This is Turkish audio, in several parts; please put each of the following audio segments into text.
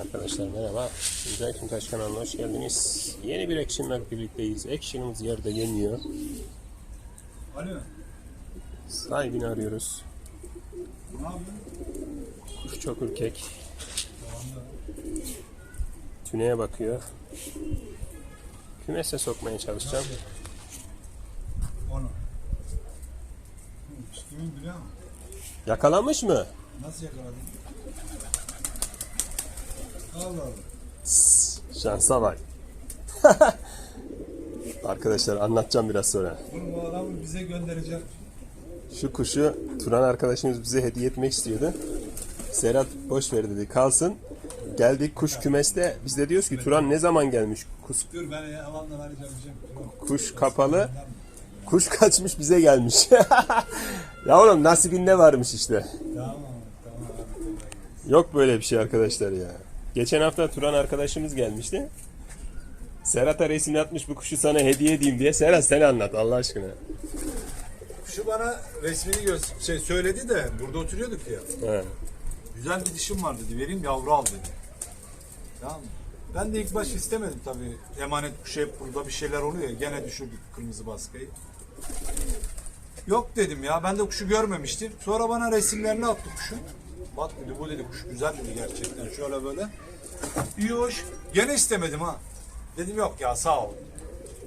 Arkadaşlar merhaba. Güzel Taş kanalına hoş geldiniz. Yeni bir action'la birlikteyiz. Action'ımız yerde yeniyor. Alo. Sahibini arıyoruz. Ne? Kuş çok ürkek. Tüneye bakıyor. Kümese sokmaya çalışacağım. Onu. Kimin biliyor musun? Yakalamış mı? Nasıl yakaladın? Allah Allah. Şansa bak. Arkadaşlar anlatacağım biraz sonra. Bunu bu adamı bize gönderecek. Şu kuşu Turan arkadaşımız bize hediye etmek istiyordu. Serhat boş ver dedi kalsın. Geldik kuş kümeste. Biz de diyoruz ki Turan ne zaman gelmiş? Kuş, Dur ben yalandan arayacağım. diyeceğim. kuş kapalı. Kuş kaçmış bize gelmiş. ya oğlum nasibinde varmış işte. Tamam tamam. Yok böyle bir şey arkadaşlar ya. Geçen hafta Turan arkadaşımız gelmişti. Serhat'a resim atmış bu kuşu sana hediye edeyim diye. Serhat sen anlat Allah aşkına. Şu bana resmini göz şey söyledi de burada oturuyorduk ya. He. Güzel bir dişim var dedi. Vereyim yavru al dedi. Tamam mı? Ben de ilk baş istemedim tabii. Emanet kuşu hep burada bir şeyler oluyor ya. Gene düşürdük kırmızı baskıyı. Yok dedim ya. Ben de kuşu görmemiştim. Sonra bana resimlerini attı kuşun. Bak dedi bu dedi kuş güzel dedi gerçekten. Şöyle böyle. İyi hoş. Gene istemedim ha. Dedim yok ya sağ ol.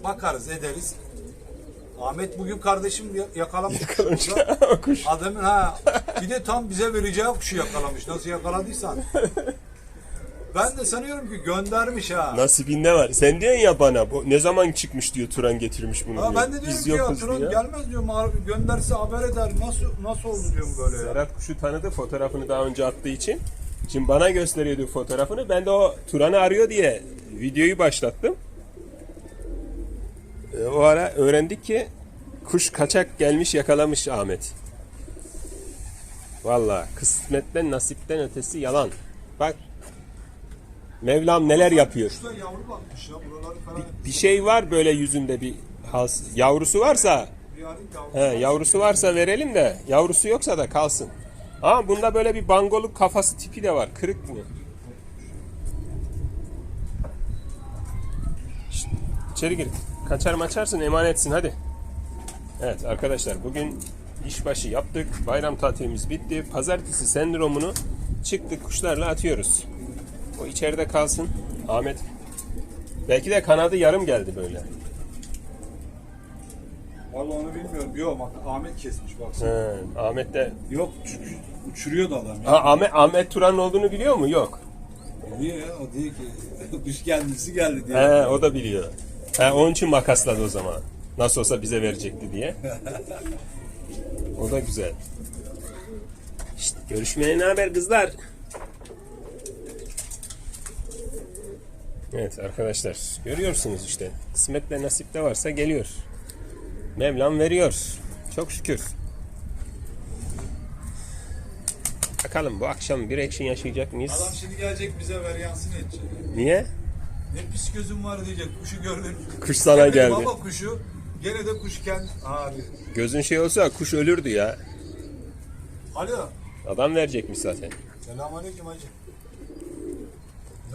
Bakarız ederiz. Ahmet bugün kardeşim ya- yakalamış. Yakalamış. kuş. Adamın ha bir de tam bize vereceği kuşu yakalamış. Nasıl yakaladıysan. Ben de sanıyorum ki göndermiş ha. Nasibinde var. Sen diyorsun ya bana bu ne zaman çıkmış diyor Turan getirmiş bunu Ha, diyor. ben de diyorum Biz ki ya yokuz Turan diyor. gelmez diyorum abi gönderse haber eder. Nasıl nasıl oldu diyorum böyle ya. Serhat kuşu tanıdı fotoğrafını daha önce attığı için. Şimdi bana gösteriyordu fotoğrafını. Ben de o Turan'ı arıyor diye videoyu başlattım. E, O ara öğrendik ki kuş kaçak gelmiş yakalamış Ahmet. Valla kısmetten nasipten ötesi yalan. Bak Mevlam neler yapıyor. Falan. Bir şey var böyle yüzünde bir has, yavrusu varsa Bir. He, yavrusu varsa verelim de yavrusu yoksa da kalsın. Ama bunda böyle bir bangoluk kafası tipi de var. Kırık mı? İçeri gir. Kaçar maçarsın emanetsin hadi. Evet arkadaşlar bugün işbaşı yaptık. Bayram tatilimiz bitti. Pazartesi sendromunu çıktık kuşlarla atıyoruz. O içeride kalsın. Ahmet. Belki de kanadı yarım geldi böyle. Vallahi onu bilmiyorum. Yok bak Ahmet kesmiş baksana. He, Ahmet de Yok çünkü uçuruyordu adam ya. Ha, Ahmet, Ahmet Turan'ın olduğunu biliyor mu? Yok. Niye ya? O değil ki. Kuş kendisi geldi diye. He, o da biliyor. He, onun için makasladı o zaman. Nasıl olsa bize verecekti diye. O da güzel. İşte görüşmeye ne haber kızlar? Evet arkadaşlar görüyorsunuz işte. Kısmetle nasipte varsa geliyor. Mevlam veriyor. Çok şükür. Bakalım bu akşam bir action yaşayacak mıyız? Adam şimdi gelecek bize veryansını edecek. Niye? Ne pis gözüm var diyecek. Kuşu gördüm. Kuş sana geldi. Ama kuşu gene de kuş kendi. Abi. Gözün şey olsa kuş ölürdü ya. Alo. Adam verecekmiş zaten. Selamünaleyküm hacı.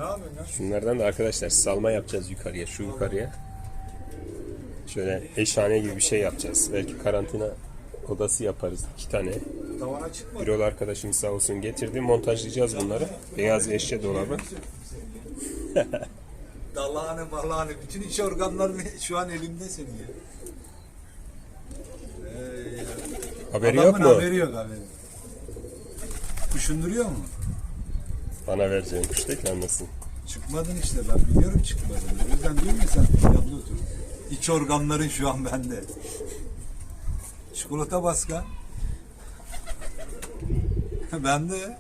Ne yapıyorsun lan? Şunlardan da arkadaşlar salma yapacağız yukarıya, şu yukarıya. Şöyle eşhane gibi bir şey yapacağız. Belki karantina odası yaparız iki tane. Tavana çıkma. Bir arkadaşım sağ olsun getirdi. Montajlayacağız bunları. Beyaz eşya dolabı. Dalağını malağını bütün iç organların şu an elimde senin ya. Ee, Haberi adamın yok mu? haberi yok haberi. Kuşunduruyor mu? Bana vereceğin kuş anlasın. Çıkmadın işte ben biliyorum çıkmadın. O yüzden diyorum ya sen yanında otur. İç organların şu an bende. Çikolata baska. bende.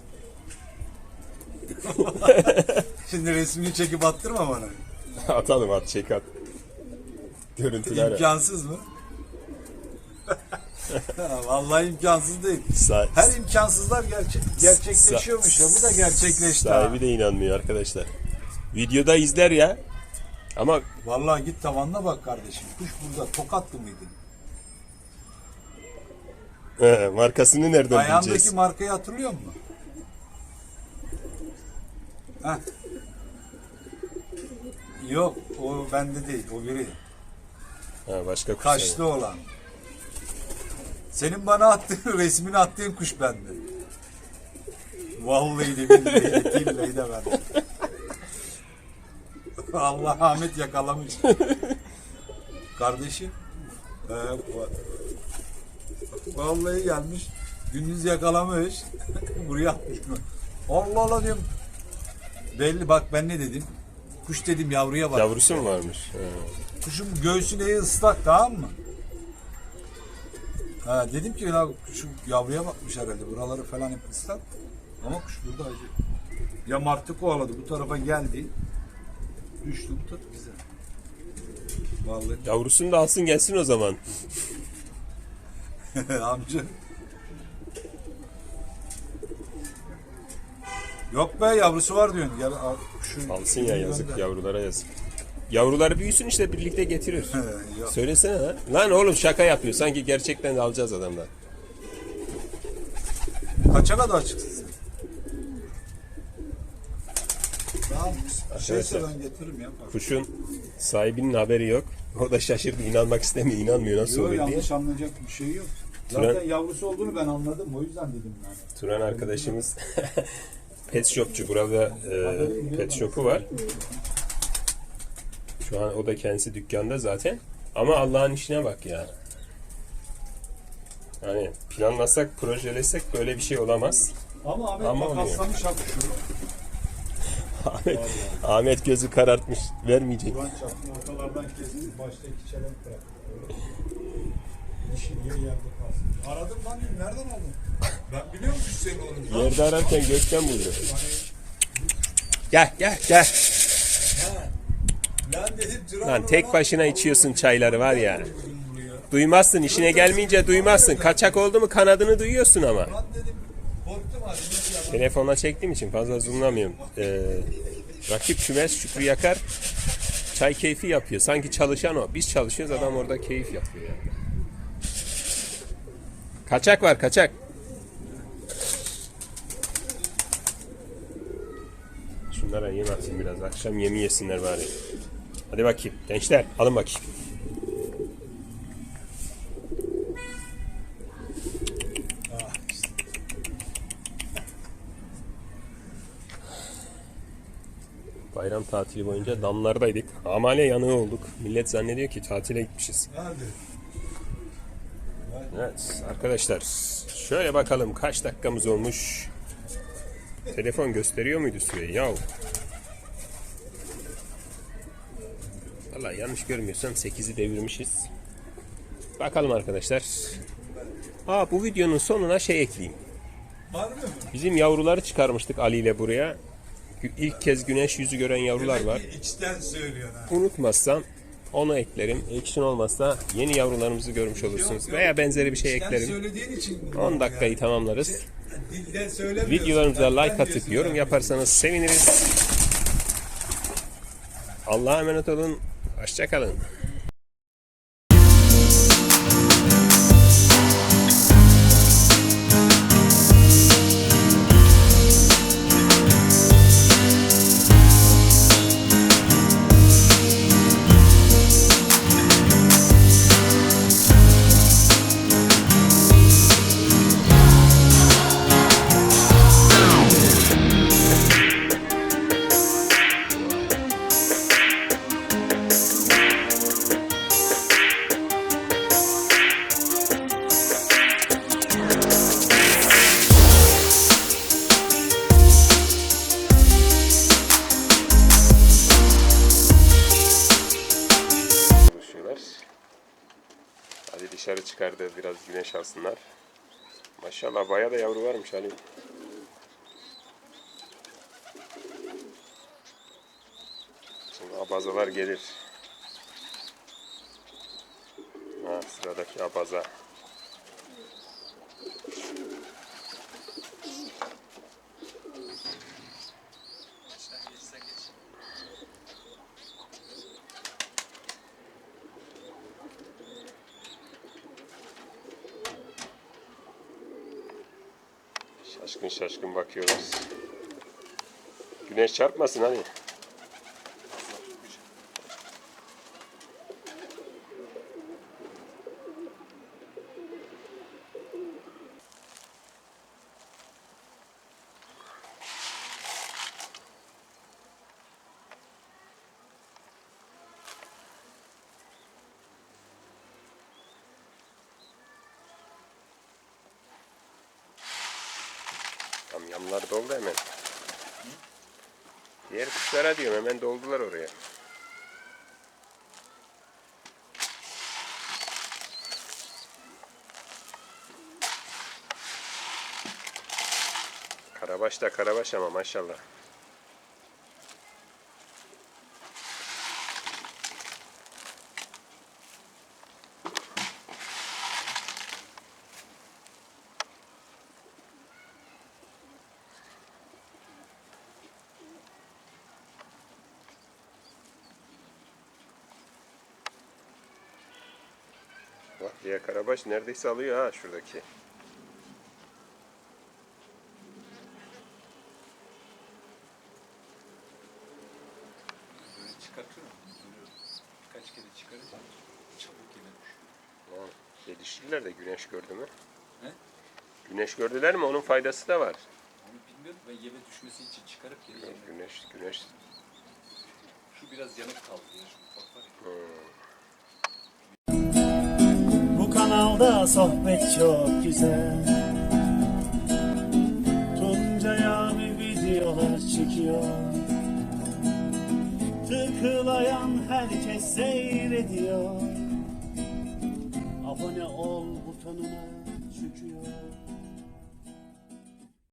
Şimdi resmini çekip attırma bana. Atalım at çek at. Görüntüler. İmkansız mı? Vallahi imkansız değil. Sa- Her imkansızlar gerçek, gerçekleşiyormuş ya. Bu da gerçekleşti. ha. Sahibi de inanmıyor arkadaşlar. Videoda izler ya. Ama Vallahi git tavanına bak kardeşim. Kuş burada. Tokatlı mıydı? he, markasını nereden Ayağındaki bileceğiz? markayı hatırlıyor musun? Heh. Yok o bende değil o biri. Ha, başka kuş. Kaşlı olan. Senin bana attığın resmini attığın kuş bende. Vallahi de billahi de billahi de bende. Allah Ahmet yakalamış. Kardeşim. Ee, va- vallahi gelmiş. Gündüz yakalamış. Buraya atmış mı? Allah Allah diyorum. Belli bak ben ne dedim. Kuş dedim yavruya bak. Yavrusu mu varmış? Kuşun göğsüne ıslak tamam mı? Ha, dedim ki ya kuşun yavruya bakmış herhalde. Buraları falan hep ıslak. Ama kuş burada acı. Ya martı kovaladı bu tarafa geldi. Düştü bu tarafa güzel. Vallahi Yavrusunu da alsın gelsin o zaman. amca. Yok be yavrusu var diyorsun. Gel al, kuşu. Alsın ya yazık yavrulara yazık. Yavruları büyüsün işte birlikte getirir. Yok. Söylesene ha. Lan oğlum şaka yapıyor. Sanki gerçekten de alacağız adamdan. Kaça kadar çıksın sen? Tamam. Şeyse Arkadaşlar. ben getiririm ya. Kuşun sahibinin haberi yok. O da şaşırdı. inanmak istemiyor. inanmıyor nasıl Yok diye. yanlış anlayacak bir şey yok. Turan- Zaten yavrusu olduğunu ben anladım. O yüzden dedim yani. Turan arkadaşımız pet shopçu. Burada e, pet shop'u var. Şu an o da kendisi dükkanda zaten. Ama Allah'ın işine bak ya. Yani planlasak, projelesek böyle bir şey olamaz. Ama Ahmet Ama ha kuşu. Ahmet, Ahmet gözü karartmış. Vermeyecek. Kur'an çarptı ortalardan kesildi. Baştaki çelenk bıraktı. Dişi niye yerde kalsın? Aradım lan dedim, nereden aldın? Ben biliyor musun seni onu? Yerde ararken gökten buldu. Gel gel gel. Lan tek başına içiyorsun çayları var ya. Duymazsın işine gelmeyince duymazsın. Kaçak oldu mu kanadını duyuyorsun ama. Telefonla çektiğim için fazla zoomlamıyorum. Ee, rakip kümes Şükrü Yakar çay keyfi yapıyor. Sanki çalışan o. Biz çalışıyoruz adam orada keyif yapıyor yani. Kaçak var kaçak. Şunlara yem atayım biraz. Akşam yemi yesinler bari. Hadi bakayım. Gençler alın bakayım. Bayram tatili boyunca damlardaydık. Amale yanığı olduk. Millet zannediyor ki tatile gitmişiz. Nerede? Evet arkadaşlar şöyle bakalım kaç dakikamız olmuş. Telefon gösteriyor muydu süreyi yahu? Valla yanlış görmüyorsam 8'i devirmişiz. Bakalım arkadaşlar. Aa bu videonun sonuna şey ekleyeyim. Bizim yavruları çıkarmıştık Ali ile buraya. İlk kez güneş yüzü gören yavrular var. İçten söylüyorsun ha. Unutmazsam onu eklerim. Action olmazsa yeni yavrularımızı görmüş olursunuz. yok. Veya benzeri bir şey İçten eklerim. söylediğin için. 10 dakikayı tamamlarız. Dilden söylemiyorsun. Videolarımıza kalpten like atıp diyorsun yorum abi. yaparsanız seviniriz. Allah'a emanet olun. Hoşçakalın. Hadi dışarı çıkardı biraz güneş alsınlar. Maşallah bayağı da yavru varmış Ali. Şimdi abazalar gelir. Ha, sıradaki abaza. Şaşkın şaşkın bakıyorlar. Güneş çarpmasın hani. Yamlar doldu hemen. Diğer kuşlara diyorum hemen doldular oraya. Karabaş da karabaş ama maşallah. Bak diğer karabaş neredeyse alıyor ha şuradaki. Çıkartıyorum. Birkaç kere çıkarınca çabuk yine düşüyor. Gelişirler de güneş gördü mü? He? Güneş gördüler mi onun faydası da var. Onu bilmiyorum ben yeme düşmesi için çıkarıp geri. Güneş güneş Şu biraz yanık kaldı ya şu ufak var ya. Bu kanalda sohbet çok güzel. Tuncay abi videolar çekiyor. Tıklayan herkes seyrediyor. Abone ol butonuna çıkıyor